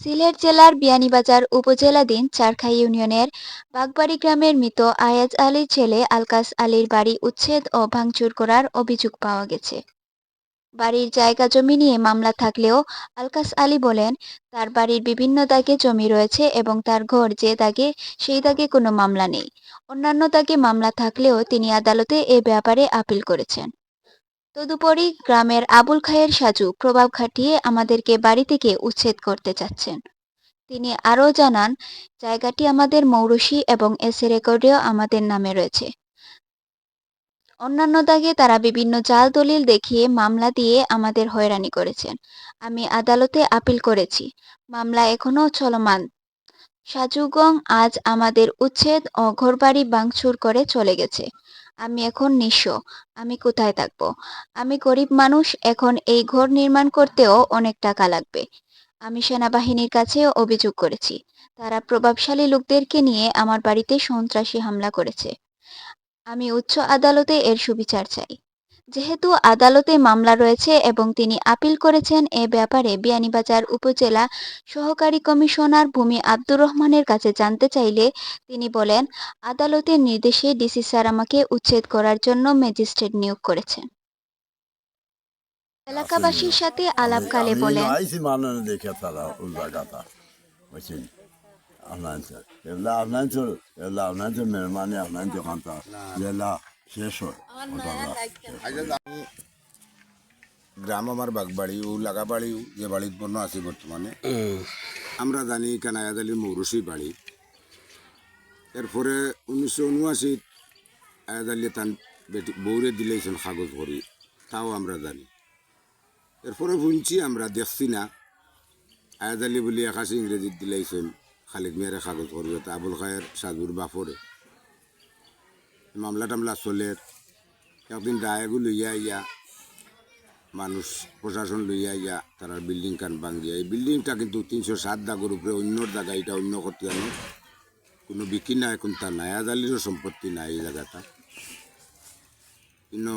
সিলেট জেলার বিয়ানীবাজার উপজেলাধীন চারখাই ইউনিয়নের বাগবাড়ি গ্রামের মৃত আয়াজ আলীর ছেলে আলকাস আলীর বাড়ি উচ্ছেদ ও ভাঙচুর করার অভিযোগ পাওয়া গেছে। বাড়ির জায়গা জমি নিয়ে মামলা থাকলেও আলকাস আলী বলেন, তার বাড়ির বিভিন্ন দাগে জমি রয়েছে এবং তার ঘর যে দাগে, সেই দাগে কোনো মামলা নেই। অন্যান্য দাগে মামলা থাকলেও তিনি আদালতে এ ব্যাপারে আপিল করেছেন। তদুপরি গ্রামের আবুল খায়ের সাজু প্রভাব খাটিয়ে আমাদেরকে বাড়ি থেকে উচ্ছেদ করতে চাচ্ছেন। তিনি আরও জানান, জায়গাটি আমাদের মৌরসি এবং এসে রেকর্ডেও আমাদের নামে রয়েছে। অন্যান্য দাগে তারা বিভিন্ন জাল দলিল দেখিয়ে মামলা দিয়ে আমাদের হয়রানি করেছেন। আমি আদালতে আপিল করেছি। মামলা এখনও চলমান। সাজুগং আজ আমাদের উচ্ছেদ ও ঘরবাড়ি ভাঙচুর করে চলে গেছে। আমি এখন নিঃস্ব, আমি কোথায় থাকব? আমি গরিব মানুষ, এখন এই ঘর নির্মাণ করতেও অনেক টাকা লাগবে। আমি সেনাবাহিনীর কাছেও অভিযোগ করেছি। তারা প্রভাবশালী লোকদেরকে নিয়ে আমার বাড়িতে সন্ত্রাসী হামলা করেছে। আমি উচ্চ আদালতে এর সুবিচার চাই। যেহেতু আদালতে মামলা রয়েছে এবং তিনি আপিল করেছেন এ ব্যাপারে বিয়ানীবাজার উপজেলা সহকারী কমিশনার ভূমি আব্দুর রহমানের কাছে জানতে চাইলে তিনি বলেন আদালতের নির্দেশে ডিসি স্যার আমাকে উচ্ছেদ করার জন্য ম্যাজিস্ট্রেট নিয়োগ করেছেন। এলাকাবাসীর সাথে আলাপকালে বলেন আপনার আপনার আপনার মেহমানি আপনার দোকানটা শেষ হয় গ্রাম আমার বাগবাড়ি ও লাগাবাড়ি যে বাড়িত বন্য আছে বর্তমানে আমরা জানি কানায়াদ আলী মৌরসি বাড়ি এরপরে উনিশশো উনআশি আয়াদ আলী তান বেটি বৌরে দিলেছেন কাগজ করি তাও আমরা জানি এরপরে শুনছি আমরা দেখছি না আয়াদ আলী বলি একাশি ইংরেজিত দিলেছেন খালিদ মিয়ারে কাগজ তা আবুল খায়ের সাজুর বাপরে মামলা টামলা চলে। একদিন ডায়েগু লইয়া ইয়া মানুষ, প্রশাসন লইয়া ইয়া তারা বিল্ডিং কান ভাঙ্গিয়া। এই বিল্ডিংটা কিন্তু তিনশো সাত দাগের উপরে, অন্যর জায়গা এটা অন্য করতে আনো কোনো বিক্রি নাই এখন তার নায়াজালিরও সম্পত্তি নাই এই জায়গাটা। কিন্তু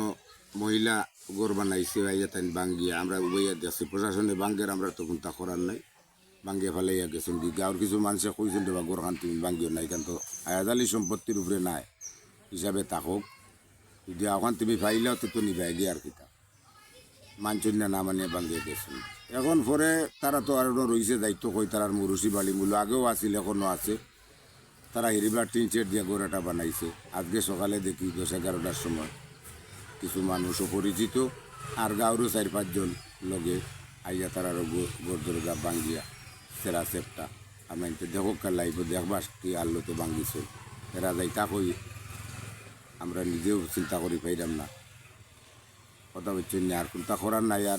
মহিলা গড় বানাইছে, আইয়া তাই ভাঙ্গিয়া আমরা উবাইয়া দেখছি প্রশাসনে ভাঙ্গের আমরা তখন তা করার নাই। ভাঙ্গিয়া ফেলাইয়া গেছেন। গাঁৱৰ কিছু মানুষে কইছেন দেবা গড় খান, তুমি ভাঙ্গিও নাই কিন্তু আয়াজালি সম্পত্তির উপরে নাই। হিসাবে তাকক যদি এখন তুমি ফাইলেও তো তো নিবাই গিয়ে আর কিতা মানছেন না মানে ভাঙ্গিয়ে গেছেন এখন পরে তারা তো আর রয়েছে দায়িত্ব কই তারার মুরুসি বালি মূল্য আগেও আছিল এখনও আছে। তারা হেরিবার টিন চেট দিয়ে গোড়াটা বানাইছে। আজকে সকালে দেখি দশ এগারোটার সময় কিছু মানুষও পরিচিত। আর গাঁৱৰো চাৰি পাঁচজন লগে আইয়া তারার গরদরগা ভাঙ্গিয়া সেরা সেপটা। আমি দেখো লাইব দেখবার কি আল্লোতে ভাঙ্গিছে এরা যাইতা কই আমরা নিজেও চিন্তা করি পাইলাম না। কথা না, আর চিন্তা করার নাই, আর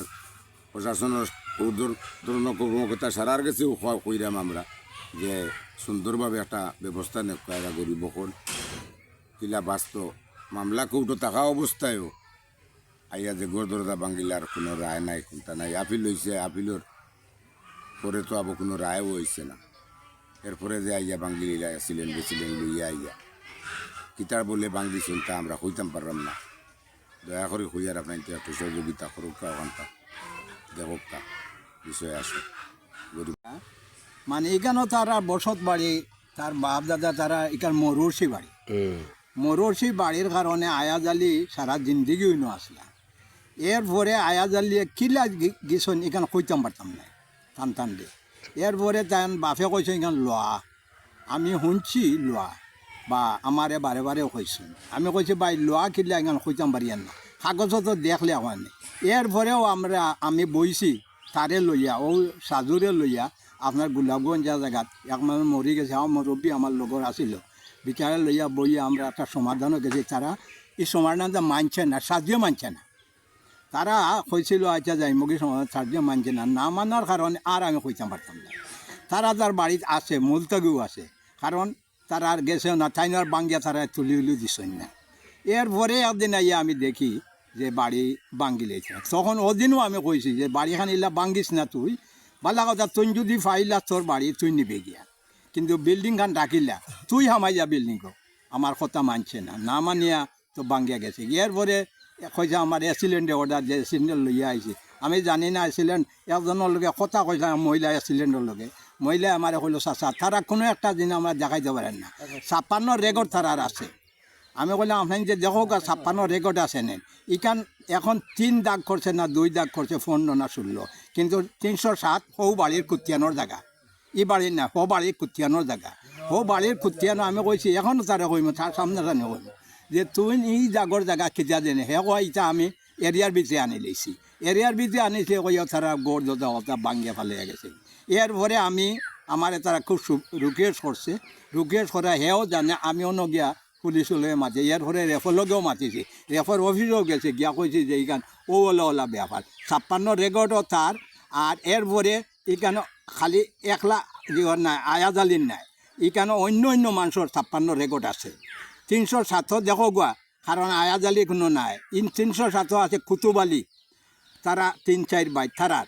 প্রশাসনের ঊর্ধ্বতন কর্মকর্তা সারার ক- কইরাম আমরা যে সুন্দরভাবে একটা ব্যবস্থা নেক এরা গরিব কোন কিলা বাস্ত মামলা কৌটো থাকা অবস্থায়ও আইয়া যে গোর গড়দরদা বাঙ্গিলার কোনো রায় নাই, কোনটা নাই, আপিল হয়েছে আপিলর পরে তো আবার কোনো রায়ও হয়েছে না। এরপরে যে আইয়া বাঙ্গিলিলা ছিলেন বেছিলেন লইয়া আইয়া কিতার বলে বাংলিছেন তা আমরা হইতাম পারলাম না। দয়া করে হইয়ার আপনার একটু সহযোগিতা করুক ওখানটা দেখুক তা বিষয়ে আসো গরিব। মানে এখানেও তারা বসত বাড়ি তার বাপ দাদা তারা এখান মরুরসি বাড়ি। মরুরসি বাড়ির কারণে আয়াজ আলী সারা জিন্দিগি হইনো আসলা। এরপরে আয়াজ আলী কিলা গেছেন এখানে কইতাম পারতাম না টান টান দিয়ে এরপরে তান বাপে কইছে এখান লোয়া আমি শুনছি লোয়া। বা আমারে বারে বারে কইছেন আমি কইছি ভাই লোয়া কিলা এখান কইতাম পারিয়ান না কাগজত দেখলে হয়নি এরপরেও আমরা, আমি বইছি তারে লইয়া ও সাজুরে লইয়া আপনার গোলাপগঞ্জ যা জায়গাত এক মানুষ মরি গেছে আমার মুরব্বী আমার লগর আসিল বিচারে লইয়া বইয়া আমরা একটা সমাধানও গেছি। তারা এই সমাধানটা মানছে না সাহায্য মানছে না। তারা কইছিল আচ্ছা যাই, মুগি সমাধান সাহায্য মানছে না না মানার কারণে আর আমি কইতাম পারতাম না। তারা তার বাড়িত আছে, মুলতগিও আছে। কারণ তারা আর গেছে না, চাইনার বাঙ্গিয়া তারা তুলি উলি দিছেন না। এরপরে একদিন আইয়া আমি দেখি যে বাড়ি বাঙ্গি লেছে তখন ওদিনও আমি কইছি যে বাড়িখান ইলা বাঙ্গিস না তুই ভালো কথা তুই যদি ফাইলা তোর বাড়ি, তুই নিবে গিয়া। কিন্তু বিল্ডিং খান ডাকিলা তুই হামাই যা বিল্ডিং আমার কথা মানছে না না মানিয়া তো বাঙ্গিয়া গেছে। এরপরে কইছে আমার এক্সিলেন্টে অর্ডার যে সিলিন্ডার লইয়া আইছে। আমি জানি না এক্সিলেন্ট একজনের লগে কথা কইছে, মহিলা এক্সিলেন্টের লগে। মহিলা আমার হইল চাচা তারা কোনো একটা জিনিস আমরা দেখাইতে পারেন না। ছাপ্পান্ন রেকর্ড তারার আছে। আমি বললাম আপনি যে দেখো ছাপ্পান্ন রেকর্ড আছে নেন ইখান এখন তিন দাগ করছে না দুই দাগ করছে ফোন না শুনলো কিন্তু তিনশো সাত হৌ বাড়ির কুতিয়ানোর জায়গা। ই বাড়ির না হো বাড়ির কুতিয়ানোর জায়গা। হো বাড়ির কুতিয়ানো আমি কইছি এখনও তারা কইম তার সামনে জানি কইম। যে তুই এই জাগর জায়গা কেতিয়া দেনে হে কয় ইটা আমি এরিয়ার ভিতরে আনি লইছি। এরিয়ার ভিতরে আনিছে কই তারা গোড় দোতা হতা ভাঙ্গিয়া ফেলে গেছে। এর পরে আমি, আমার তারা খুব রুকেশ করছে। রুকেশ করা হেও জানে আমিও নগিয়া পুলিশ লয়ে মাতি পরে রেফর লগেও মাতিছে রেফর অফিসেও গেছে, গিয়া কইছে যে এইখান ও ওলা ওলা ব্যাপার। ছাপ্পান্ন রেকর্ডও তার, আর এর পরে এখানে খালি একলা জিওর নাই আয়াজালির নাই। এখানে অন্য অন্য মানুষের ছাপ্পান্ন রেকর্ড আছে। তিনশো সাতও দেখো গোয়া কারণ আয়াজালি কোনো নাই। ইন তিনশো সাতও আছে কুতুবালি তারা তিন চার বাই তারার।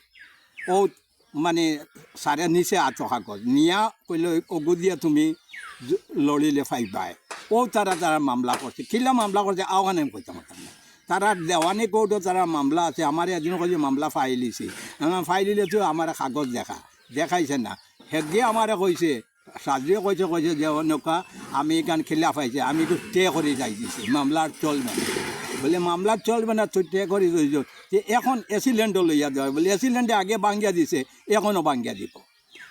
ও মানে সারে নিচে আত কাগজ নিয়া কইলে ওগু দিয়া তুমি লড়িলে ফাইবাই ও তারা তারা মামলা করছে কিলা মামলা করছে আওয়ানে কইতাম না তারা দেওয়ানি কোর্টও তারা মামলা আছে আমার এদিন কইছে মামলা ফাইলিছে আমার ফাইলিলে তো আমার কাগজ দেখা। দেখাইছে না। হেগে আমারে কইছে সাজুয়ে কইছে কইছে যে নৌকা, আমি এখান খিলা পাইছে আমি টে করে যাই দিছি। মামলার চলবে না বলে, মামলা চলবে না, তুই টে করে যে এখন এসিলেন্ডও লইয়া দেওয়া বলে এসিলেন্ডে আগে বাঙ্গিয়া দিছে, এখনও বাঙ্গিয়া দিব।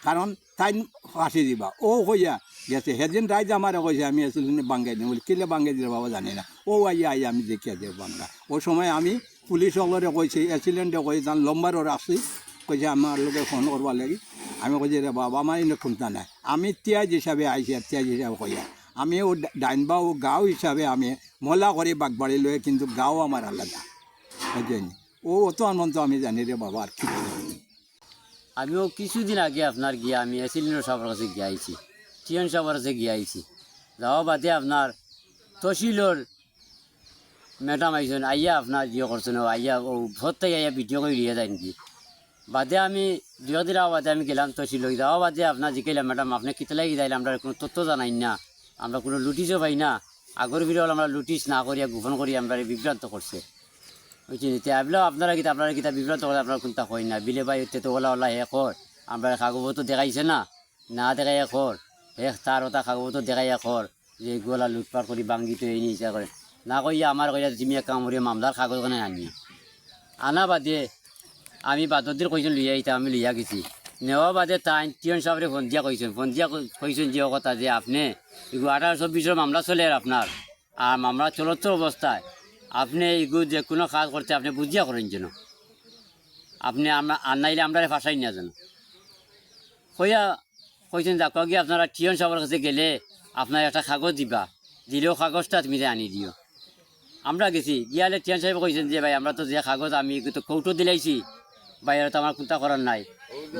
কারণ তাই ফাঁসি দিবা। ও কইয়া গেছে, সেদিন রাইজ আমার কইছে, আমি এসিলেন্ডে বাঙ্গাই দিই বলে, কিলে বাঙ্গাই দিলে বাবা জানি না। ও আইয়া আইয়া আমি দেখিয়া দেব বাংলা। ও সময় আমি পুলিশ সকলে কইছে এসিলেন্ডে কই তার লম্বারও রাখছি। কইছে, আমার লোকে ফোন করবার লাগি। আমি কইছি, রে বাবা, আমার এনে খুঁজতা নাই। আমি তিয়াজ হিসাবে আর তিয়াজ হিসাবে কইয়া। আমি ও ডাইনবা ও গাঁও হিসাবে আমি মলা করে বাগবাড়ি লয়ে কিন্তু গাঁও আমার আলাদা। বুঝলেন? ও অত আনন্দ আমি জানি রে বাবা, আর কি আমিও কিছুদিন আগে আপনার গিয়া, আমি এসিলিনো সাহেবের কাছে গিয়ে আইছি টিয়ন সাহেবের কাছে গিয়ে আইছি যাওয়া বাদে আপনার তহসিলর ম্যাডাম আইছেন আইয়া আপনার ইয়ে করছেন আইয়া, ও ভর্তাই আইয়া ভিডিও করে দিয়ে যায় নাকি? বাদে আমি দুই দিন বাদে আমি গেলাম তহসিল যাওয়া বাদে আপনার জিকাইলাম ম্যাডাম, আপনি কিতে লাগি যাইলে আমরা কোনো তথ্য জানাই না। আমরা কোনো লুটিসও পাই না। আগর ভিডিও আমরা লুটিস না করিয়া গোপন করি আমরা বিভ্রান্ত করছে। বুঝছি এতিয়া এইবিলাক আপনারা কিতা আপনারা কিতা বিভ্রান্ত করে আপনারা কোনটা কই না? বিলে বাই উঠতে তো ওলা ওলা হে কর আমরা কাগজ দেখাইছে না? না দেখাই কর হে তার ওটা কাগজ দেখাই কর যে গোলা লুটপাট করি বাঙ্গি তো এই নিয়ে করে না কইয়া আমার কইয়া জিমিয়া কাম করি মামলার কাগজ কানে আনি আনা বাদে, আমি বাদদির কইছেন লইয়া আইতা আমি লইয়া গেছি। নেওয়া বাদে তাই টিয়ন সাহেবরে ফোন দিয়া কইছেন। ফোন কইছেন যে কথা যে আপনি এগুলো আঠারো চব্বিশের মামলা চলে আপনার। আর মামলা চলতো অবস্থায়। আপনি এগুলো যে কোনো কাজ করতে আপনি বুঝিয়া করেন যেন। আপনি আমরা আনাইলে আমরা ফাঁসাই না যেন। কইয়া কইছেন যা গিয়ে আপনারা টিয়ন সাহেবের কাছে গেলে আপনার একটা কাগজ দিবা। দিলেও কাগজটা তুমি যে আনি দিও। আমরা গেছি। গিয়ালে টিয়ান সাহেব কইছেন যে, ভাই, আমরা তো যে কাগজ আমি তো কৌটো দিলাইছি বাইরে তো আমার কোনটা করার নাই।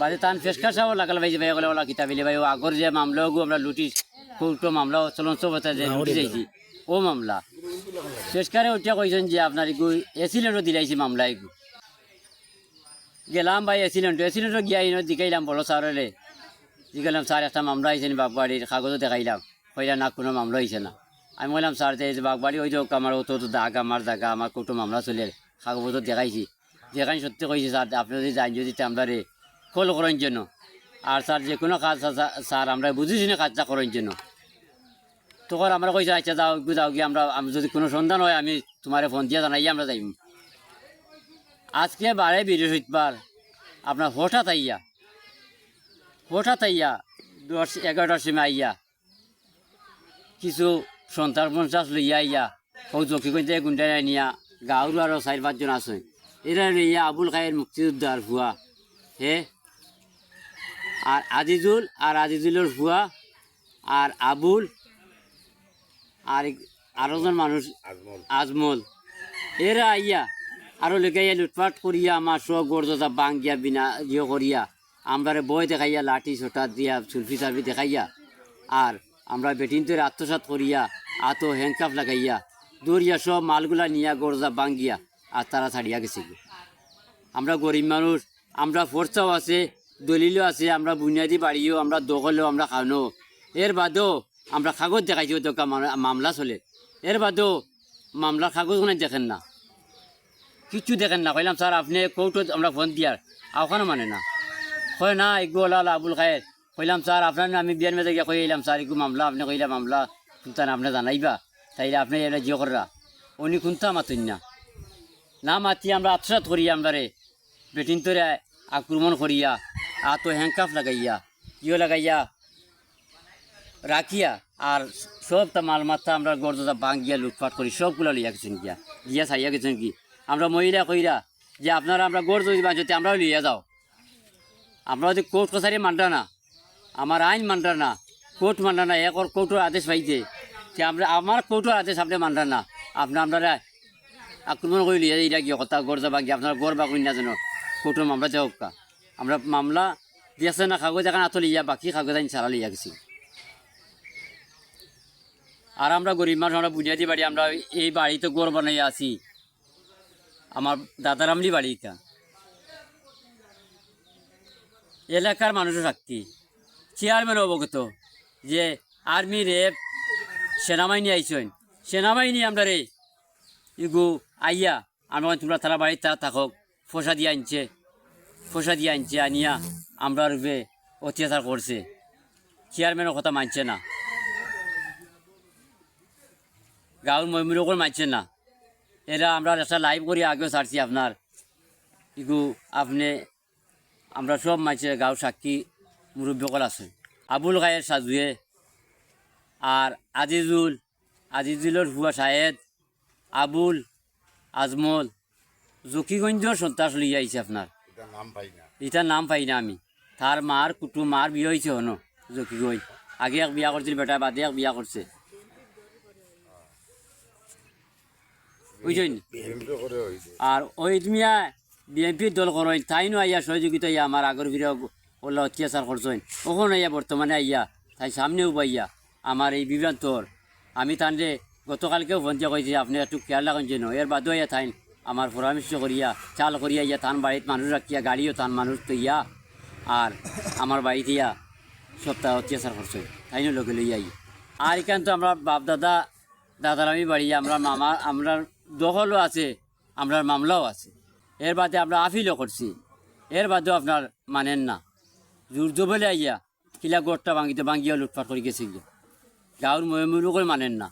বাজে তান ফেসকার সাহেব লাগাল ভাই যে ভাই বলে ওলা কিতাব ভাই আগর যে মামলাও গো আমরা লুটি কৌটো মামলা চলন সবতা যে লুটি যাইছি, ও মামলা। ফেসকারে উঠিয়া কইছেন যে আপনার এগু এসিলেন্টও দিলাইছি মামলা এগু। গেলাম ভাই এসিলেন্ট এসিলেন্টও গিয়া ইনো দিকাইলাম বড় স্যারেরে। জিগালাম স্যার, একটা মামলা হয়েছে বাগবাড়ির কাগজও দেখাইলাম। কইলা না, কোনো মামলা হয়েছে না। আমি বললাম স্যার যে বাগবাড়ি ওই হোক আমার অত দাগ, আমার দাগা, আমার কত মামলা চলে, কাগজও দেখাইছি। যেখানে সত্যি কইছে, স্যার, আপনি যদি যান, যদি আমরারে কল করেন জন্য আর স্যার, যে কোনো কাজ, স্যার আমরা বুঝেছি না কাজটা করেন জন্য তখন আমরা কইছে আচ্ছা যাও যাও গিয়ে আমরা, আমি যদি কোনো সন্ধান হয়, আমি তোমারে ফোন দিয়ে জানাই, আমরা যাইম। আজকে বারে বৃহস্পতিবার, আপনার হঠাৎ আইয়া হঠাৎ আইয়া দশ, এগারোটার সময় আইয়া কিছু সন্তান পঞ্চাশ লইয়া আইয়া ও জকি কইতে গুন্ডা নিয়া গাঁৱৰ আৰু চার পাঁচজন আছে। এরা লইয়া আবুল খায়ের মুক্তিযোদ্ধার ভুয়া হে? আর আজিজুল আর আজিজুলের ভুয়া আর আবুল আর আরোজন মানুষ আজমল। এরা আইয়া আরও লেগাইয়া লুটপাট করিয়া আমার সব গর্জতা বাঙ্গিয়া বিনা ইয়ে করিয়া আমরা বই দেখাইয়া লাঠি ছোটা দিয়া সুলফি সালফি দেখাইয়া আর আমরা বেটিনদের আত্মসাত করিয়া আত হ্যাংকাপ লাগাইয়া দৌড়িয়া সব মালগুলা নিয়া গরজা বাঙ্গিয়া আর তারা ছাড়িয়া গেছে। আমরা গরিব মানুষ, আমরা ফোর্সাও আছে, দলিলও আছে, আমরা বুনিয়াদি বাড়িও, আমরা দখলেও, আমরা খানো এর বাদেও আমরা কাগজ দেখাইছি তো মামলা চলে। এর বাদেও মামলার কাগজ কোনো দেখেন না? কিচ্ছু দেখেন না। কইলাম, স্যার, আপনি কৌটো আমরা ফোন দিয়ার। আওখানে মানে না। হয় না এগুলো আবুল খায়ের। কইলাম, স্যার, আপনার আমি বিয়ার মেজে গিয়ে কইলাম, স্যার একটু মামলা, আপনি কইলা মামলা কুন্তান আপনি জানাইবা। তাইলে আপনি এটা জিও কররা। উনি কুন্তা মাতুন না না মাতি আমরা আত্মসাত করি আমরা রে বেটিন তোরে আক্রমণ করিয়া আতো হ্যাংকাফ লাগাইয়া ইয়ে লাগাইয়া রাখিয়া, আর সব তা মাল মাত্রা আমরা গর্দা ভাঙ্গিয়া লুটপাট করি, সবগুলো লিয়া গেছেন গিয়া গিয়া চাইয়া গেছেন কি আমরা মহিলা কইরা যে আপনারা আমরা গড় যদি বাঁচতে আমরাও লিয়া যাও। আমরা যদি কোর্ট কছারি মানটা না, আমার আইন মানটা না, কোর্ট মানটা না একর কোর্টের আদেশ পাইছে যে আমরা, আমার কোর্টের আদেশ আপনি মানটা না। আপনি আপনারা আক্রমণ করে লিয়া এটা কি কথা, গড় যাবা আপনারা গড় বা কই না যেন কোর্টের মামলা যাও কা। আমরা মামলা দিয়েছে না, কাগজ এখন আতো লিয়া বাকি কাগজ আইন ছাড়া লিয়া গেছি। আর আমরা গরিব মানুষ, আমরা বুনিয়াদি বাড়ি, আমরা এই বাড়িতে গড় বানাই আছি। আমার দাদার আমলি বাড়ি এটা এলাকার মানুষের শক্তি। চেয়ারম্যান অবগত যে আর্মি রেপ সেনাবাহিনী আইসেন সেনাবাহিনী আমরা রে, ইগু আইয়া আমরা তোমরা তারা বাড়িতে তারা থাকক। পয়সা দিয়ে আনছে। পয়সা দিয়ে আনছে, আনিয়া আমরা রূপে অত্যাচার করছে। চেয়ারম্যানের কথা মানছে না। গাঁৱৰ মহিমূলকর মানছে না। এরা আমরা একটা লাইভ করি, আগেও ছাড়ছি আপনার। ইগু, আপনি, আমরা সব মানছে গাঁও সাক্ষী মুরব্বীকল আছে। আবুল গায়ের সাজুয়ে। আর আজিজুল, আজিজুলের হুয়া শাহেদ, আবুল আজমল জকিগঞ্জ সন্ত্রাস লইয়া আইছে আপনার এটার নাম পাই না। আমি। তার মার কুটুম মার বিয়ে হয়েছে হন জকিগঞ্জ। আগে এক বিয়া করছিল বেটা বাদে এক বিয়া করছে বুঝছেন আর ওই তুমি বিএনপির দল করেন তাইনো আইয়া সহযোগিতা ইয়া আমার আগর ফিরে ওলা অত্যাচার করছেন ওখানে আইয়া বর্তমানে আইয়া তাই সামনেও পাইয়া আমার এই বিভ্রান্তর আমি তানরে গতকালকেও দিয়ে কইছি, আপনি একটু খেয়াল রাখেন যেন এর বাদেও আইয়া থাইন, আমার পরামর্শ করিয়া, চাল করিয়া ইয়া থান, বাড়িতে মানুষ রাখিয়া, গাড়িও থান, মানুষ তো ইয়া, আর আমার বাড়িতে ইয়া সপ্তাহ অত্যাচার করছে, তাইনো লোকে লইয়া আই। আর এখান তো আমরা বাপ দাদা দাদার আমি বাড়ি, আমরা মামা, আমরা দখলও আছে, আমরা মামলাও আছে। এর বাদে আমরা আফিলও করছি। এর বাদেও আপনার মানেন না। জোর বলে আইয়া, কিলা গোটটা ভাঙিতে ভাঙিয়া লুটপাট করে গেছে গিয়া। গাঁর ময়মুলুকই মানেন না।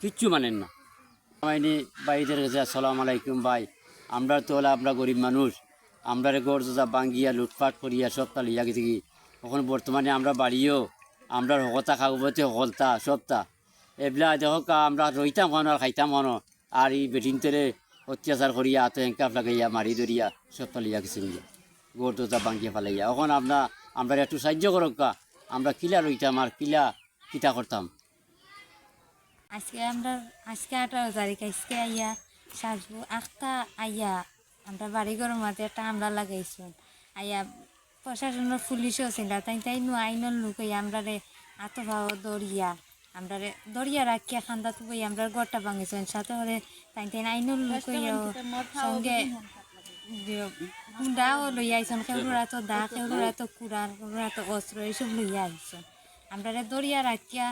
কিচ্ছু মানেন না। আমাইনি বাইদের কাছে আসসালাম আলাইকুম ভাই। আমরা তো হলে আমরা গরিব মানুষ। আমরা গড় যা ভাঙ্গিয়া লুটপাট করিয়া সবটা লিয়া গেছে এখন বর্তমানে আমরা বাড়িও, আমরা হকতা খাগবতে হকলতা সবটা এগুলা দেখো কা, আমরা রইতাম হন আর খাইতাম হন আর এই বেটিনতরে অত্যাচার করিয়া আত হেঙ্কাপ লাগাইয়া, মারি ধরিয়া সবটা লিয়া গেছে গড় দোতা ভাঙ্গিয়া ফেলাইয়া। এখন আপনা আমরা একটু সাহায্য করক কা। আমরা কিলা রইতাম আর কিলা কিতা করতাম? আজকে আমরা আজকে আঠারো তারিখ আজকে আইয়া সাজবো। আখটা আইয়া আমরা বাড়ি ঘরের মাঝে একটা আমরা লাগাইছো। আইয়া প্রশাসনের পুলিশও ছিল তাই তাই নু আইনের লোক আমরা রে আতো ভাও দরিয়া আমরা রে দরিয়া রাখিয়া খান্দা তো বই আমরা ঘরটা ভাঙিছেন। সাথে করে তাই তাই আইনের লোক সঙ্গে দাও লইয়া আইসন কেউরা তো দা কেউরা তো কুড়ার কেউরা তো অস্ত্র এইসব লইয়া আইসন আমরা রে দরিয়া রাখিয়া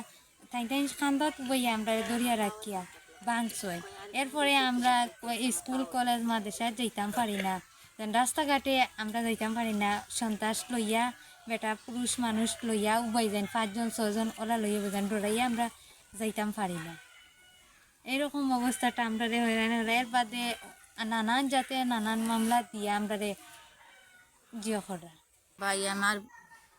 তাই তাই খান্দাত বইয়া আমরা দরিয়া রাখিয়া বাংছই এরপরে আমরা স্কুল, কলেজ, মাদ্রাসায় যাইতাম পারি না। রাস্তাঘাটে আমরা যাইতাম পারি না। সন্ত্রাস লইয়া, বেটা পুরুষ মানুষ লইয়া উভয় যেন পাঁচজন ছজন ওরা লইয়া যেন ডরাইয়া আমরা যাইতাম পারি না। এরকম অবস্থাটা আমরা রে হইরানি। এর বাদে নানান জাতে নানান মামলা দিয়ে আমরা রে করা। ভাই, আমার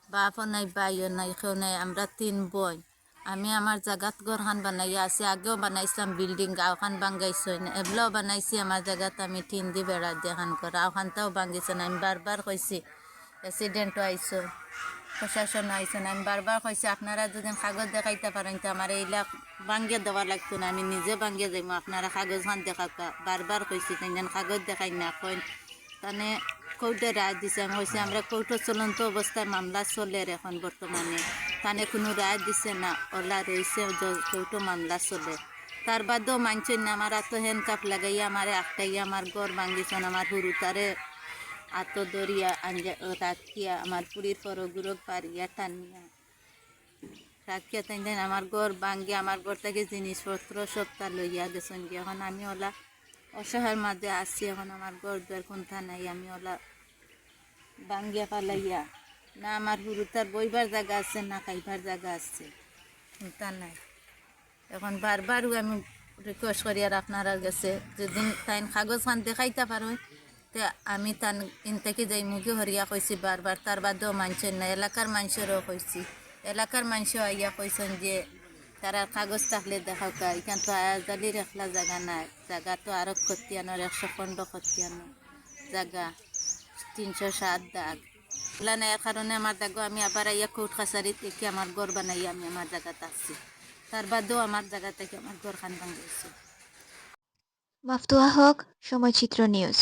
বাপও নাই, ভাইও নাই, কেউ নাই, আমরা তিন বই। আমি আমার জাগাত ঘরখান বানাই আছি, আগেও বানাইছিলাম বিল্ডিং গাঁওখান বাঙ্গাইছো এবলাও বানাইছি আমার জাগাত, আমি টিন দি বেড়া দেখান করা ওখানটাও বাঙ্গিছে আমি বারবার কইছি প্রেসিডেন্টও আইসো প্রশাসন আইসেন আমি বারবার কইছি আপনারা যদি কাগজ দেখাইতে পারেন, তো আমার এইলা বাঙ্গিয়ে দেওয়া লাগতো না, আমি নিজে বাঙ্গিয়ে যাইমো, আপনারা কাগজ খান দেখা বারবার কইছি তাই কাগজ দেখাই না, কইন, তানে কোর্টে রায় দিছে কইছি, আমরা কোর্টে চলন্ত অবস্থায় মামলা চলে এখন বর্তমানে। তানে কোনো রায় দিছে না, ওলা রয়েছে কোর্টে মামলা চলে। তার বাদেও মানছেন না, আমার এত হেন কাপ লাগাইয়া, আমার একটাইয়া আমার ঘর ভাঙ্গিছেন আমার হুরু তারে আত দরিয়া আঞ্জা, রাখিয়া, আমার পুরীর পরগুরক পারিয়া টানিয়া রাখিয়া তাই আমার ঘর ভাঙ্গি আমার ঘর থেকে জিনিসপত্র সবটা লইয়া গেছেন এখন আমি ওলা অসহায়ের মাঝে আসছি এখন আমার ঘর দুয়ার কোনটা নাই, আমি ওলা ভাঙ্গিয়া পালাইয়া। না আমার হুরুতার বইবার জায়গা আছে, না খাইবার জায়গা আছে। চিন্তা নাই। এখন বারবারও আমি রিকোয়েস্ট করি, আর আপনারা গেছে যেদিন তাই কাগজ খান দেখাইতে পারো তে আমি তান ইন থেকে যাই মুখে হরিয়া কইছি বারবার, তার বাদেও মানুষের না। এলাকার মানুষেরও কইছি। এলাকার মানুষও আইয়া কইছেন যে, তারা কাগজ থাকলে দেখাও কা, এখান তো আয়াজালির একলা জায়গা নাই। জায়গা তো আরও খতিয়ানোর, একশো পনেরো খতিয়ানো জায়গা। তিনশো সাত দাগ। এগুলা নেওয়ার কারণে আমার দেখো আমি আবার ইয়া কোর্ট কাছারি থেকে আমার ঘর বানাই আমি আমার জায়গাতে আসছি। তার বাদেও আমার জায়গা থেকে আমার ঘর খান ভাঙ মাফতুয়া হক সময়চিত্র নিউজ।